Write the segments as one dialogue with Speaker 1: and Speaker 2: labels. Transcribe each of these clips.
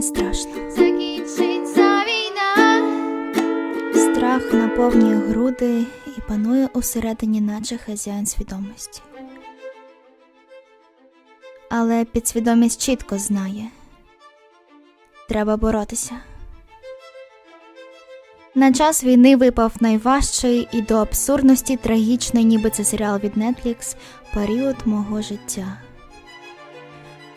Speaker 1: не страшно.
Speaker 2: Закінчиться війна.
Speaker 1: Страх наповнює груди і панує усередині, наче хазяїн свідомості. Але підсвідомість чітко знає треба боротися. На час війни випав найважчий і до абсурдності трагічний, ніби це серіал від Netflix, період мого життя.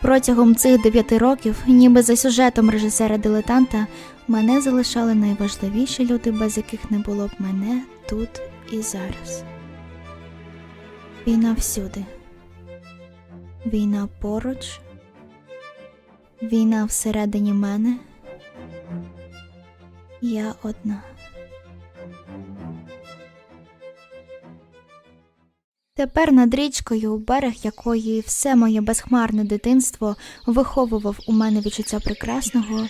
Speaker 1: Протягом цих дев'яти років, ніби за сюжетом режисера-дилетанта, мене залишали найважливіші люди, без яких не було б мене тут і зараз. Війна всюди. Війна поруч. Війна всередині мене. Я одна. Тепер над річкою, берег якої все моє безхмарне дитинство виховував у мене відчуття прекрасного,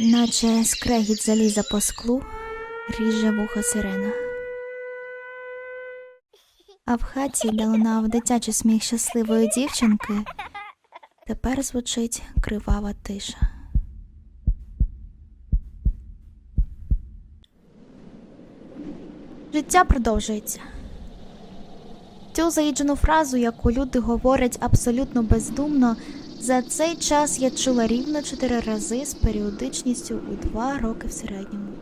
Speaker 1: наче скрегіт заліза по склу, ріже вуха сирена. А в хаті, де лунав дитячий сміх щасливої дівчинки, тепер звучить кривава тиша. Життя продовжується. Цю заїджену фразу, яку люди говорять абсолютно бездумно, за цей час я чула рівно чотири рази з періодичністю у два роки в середньому.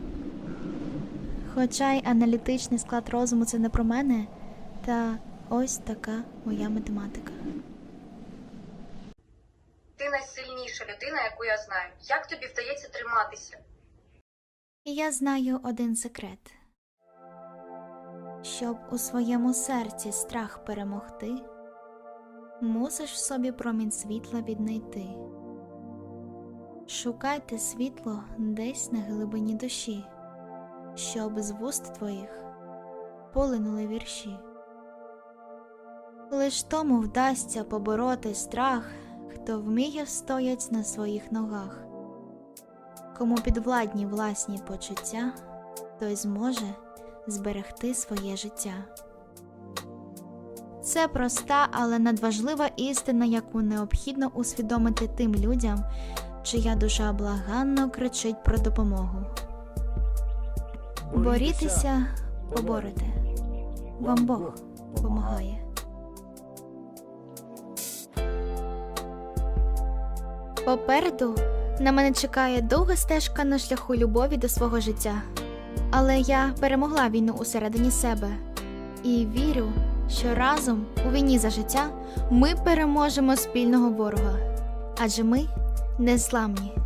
Speaker 1: Хоча й аналітичний склад розуму це не про мене, та ось така моя математика.
Speaker 3: Ти найсильніша людина, яку я знаю. Як тобі вдається триматися?
Speaker 1: І я знаю один секрет. Щоб у своєму серці страх перемогти, мусиш собі промінь світла віднайти. Шукайте світло десь на глибині душі, щоб з вуст твоїх полинули вірші. Лиш тому вдасться побороти страх, хто вміє встоять на своїх ногах. Кому підвладні власні почуття, той зможе зберегти своє життя. Це проста, але надважлива істина, яку необхідно усвідомити тим людям, чия душа благанно кричить про допомогу. Борітеся, поборете. Вам Бог помагає. Попереду на мене чекає довга стежка на шляху любові до свого життя. Але я перемогла війну усередині себе і вірю, що разом у війні за життя ми переможемо спільного ворога. Адже ми незламні.